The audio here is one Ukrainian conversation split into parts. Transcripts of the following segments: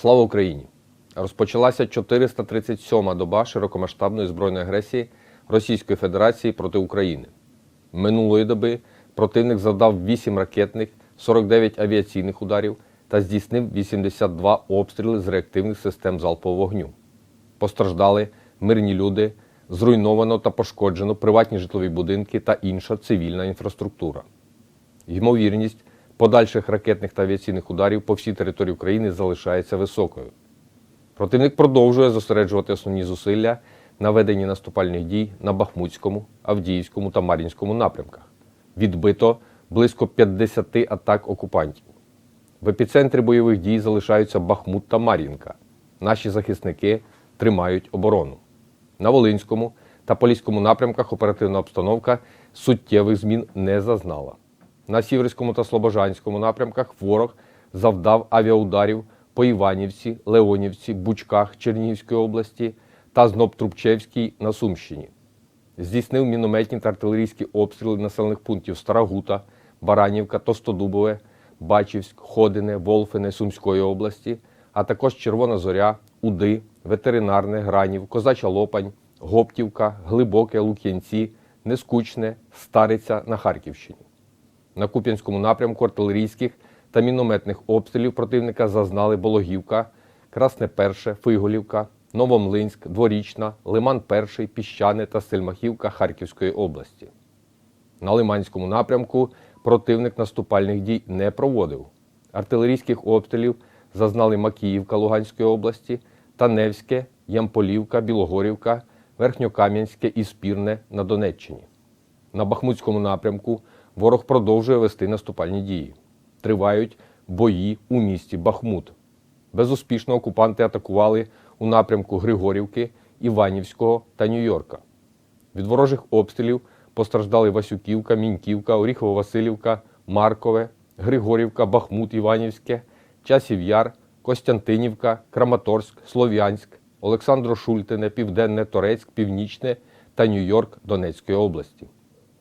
Слава Україні! Розпочалася 437-ма доба широкомасштабної збройної агресії Російської Федерації проти України. Минулої доби противник завдав 8 ракетних, 49 авіаційних ударів та здійснив 82 обстріли з реактивних систем залпового вогню. Постраждали мирні люди, зруйновано та пошкоджено приватні житлові будинки та інша цивільна інфраструктура. Ймовірність подальших ракетних та авіаційних ударів по всій території України залишається високою. Противник продовжує зосереджувати основні зусилля на веденні наступальних дій на Бахмутському, Авдіївському та Мар'їнському напрямках. Відбито близько 50 атак окупантів. В епіцентрі бойових дій залишаються Бахмут та Мар'їнка. Наші захисники тримають оборону. На Волинському та Поліському напрямках оперативна обстановка суттєвих змін не зазнала. На Сіверському та Слобожанському напрямках ворог завдав авіаударів по Іванівці, Леонівці, Бучках Чернігівської області та Зноб-Трубчевській на Сумщині. Здійснив мінометні та артилерійські обстріли населених пунктів Старогута, Баранівка, Тостодубове, Бачівськ, Ходине, Волфине Сумської області, а також Червона Зоря, Уди, Ветеринарне, Гранів, Козача Лопань, Гоптівка, Глибоке, Лук'янці, Нескучне, Стариця на Харківщині. На Куп'янському напрямку артилерійських та мінометних обстрілів противника зазнали Бологівка, Красне Перше, Фиголівка, Новомлинськ, Дворічна, Лиман Перший, Піщане та Сельмахівка Харківської області. На Лиманському напрямку противник наступальних дій не проводив. Артилерійських обстрілів зазнали Макіївка Луганської області та Невське, Ямполівка, Білогорівка, Верхньокам'янське і Спірне на Донеччині. На Бахмутському напрямку ворог продовжує вести наступальні дії. Тривають бої у місті Бахмут. Безуспішно окупанти атакували у напрямку Григорівки, Іванівського та Нью-Йорка. Від ворожих обстрілів постраждали Васюківка, Міньківка, Оріхово-Василівка, Маркове, Григорівка, Бахмут, Іванівське, Часів Яр, Костянтинівка, Краматорськ, Слов'янськ, Олександро-Шультине, Південне Торецьк, Північне та Нью-Йорк Донецької області.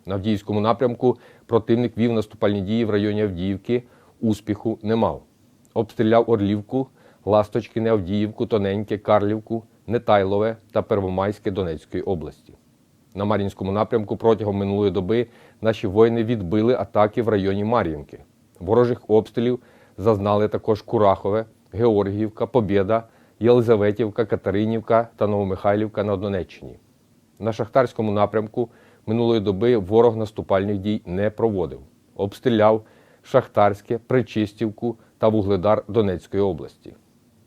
На Авдіївському напрямку противник вів наступальні дії в районі Авдіївки, успіху не мав. Обстріляв Орлівку, Ласточкине, Авдіївку, Тоненьке, Карлівку, Нетайлове та Первомайське Донецької області. На Мар'їнському напрямку протягом минулої доби наші воїни відбили атаки в районі Мар'їнки. Ворожих обстрілів зазнали також Курахове, Георгіївка, Побєда, Єлизаветівка, Катеринівка та Новомихайлівка на Донеччині. На Шахтарському напрямку минулої доби ворог наступальних дій не проводив. Обстріляв Шахтарське, Причистівку та Вугледар Донецької області.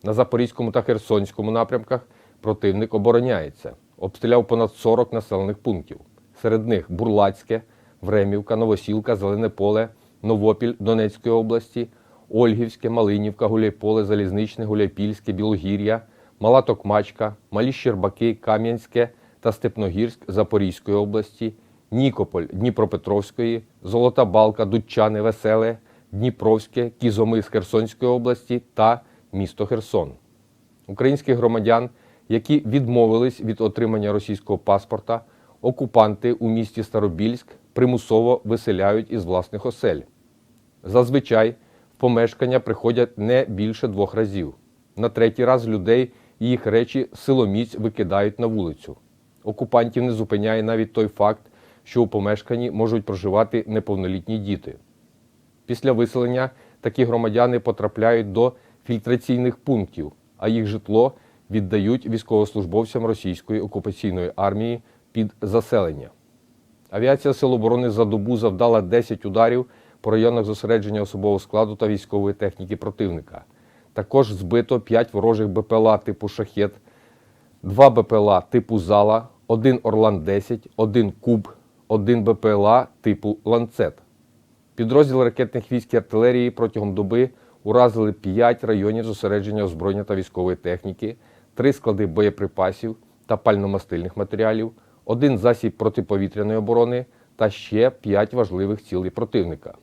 На Запорізькому та Херсонському напрямках противник обороняється. Обстріляв понад 40 населених пунктів. Серед них Бурлацьке, Времівка, Новосілка, Зелене поле, Новопіль Донецької області, Ольгівське, Малинівка, Гуляйполе, Залізничне, Гуляйпільське, Білогір'я, Мала Токмачка, Малі Щербаки, Кам'янське та Степногірськ Запорізької області, Нікополь Дніпропетровської, Золота Балка, Дудчани, Веселе, Дніпровське, Кізомис Херсонської області та місто Херсон. Українських громадян, які відмовились від отримання російського паспорта, окупанти у місті Старобільськ примусово виселяють із власних осель. Зазвичай в помешкання приходять не більше двох разів. На третій раз людей і їх речі силоміць викидають на вулицю. Окупантів не зупиняє навіть той факт, що у помешканні можуть проживати неповнолітні діти. Після виселення такі громадяни потрапляють до фільтраційних пунктів, а їх житло віддають військовослужбовцям російської окупаційної армії під заселення. Авіація Сил оборони за добу завдала 10 ударів по районах зосередження особового складу та військової техніки противника. Також збито 5 ворожих БПЛА типу шахет, 2 БПЛА типу Зала, 1 Орлан-10, 1 Куб, 1 БПЛА типу Ланцет. Підрозділи ракетних військ і артилерії протягом доби уразили 5 районів зосередження озброєння та військової техніки, 3 склади боєприпасів та пальномастильних матеріалів, один засіб протиповітряної оборони та ще 5 важливих цілей противника.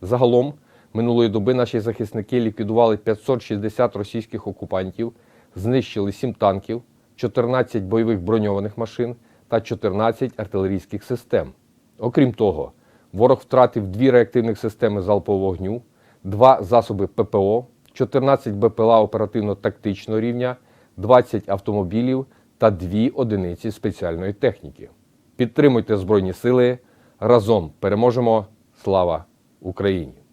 Загалом минулої доби наші захисники ліквідували 560 російських окупантів, знищили 7 танків, 14 бойових броньованих машин та 14 артилерійських систем. Окрім того, ворог втратив дві реактивних системи залпового вогню, два засоби ППО, 14 БПЛА оперативно-тактичного рівня, 20 автомобілів та дві одиниці спеціальної техніки. Підтримуйте Збройні Сили. Разом переможемо! Слава Україні!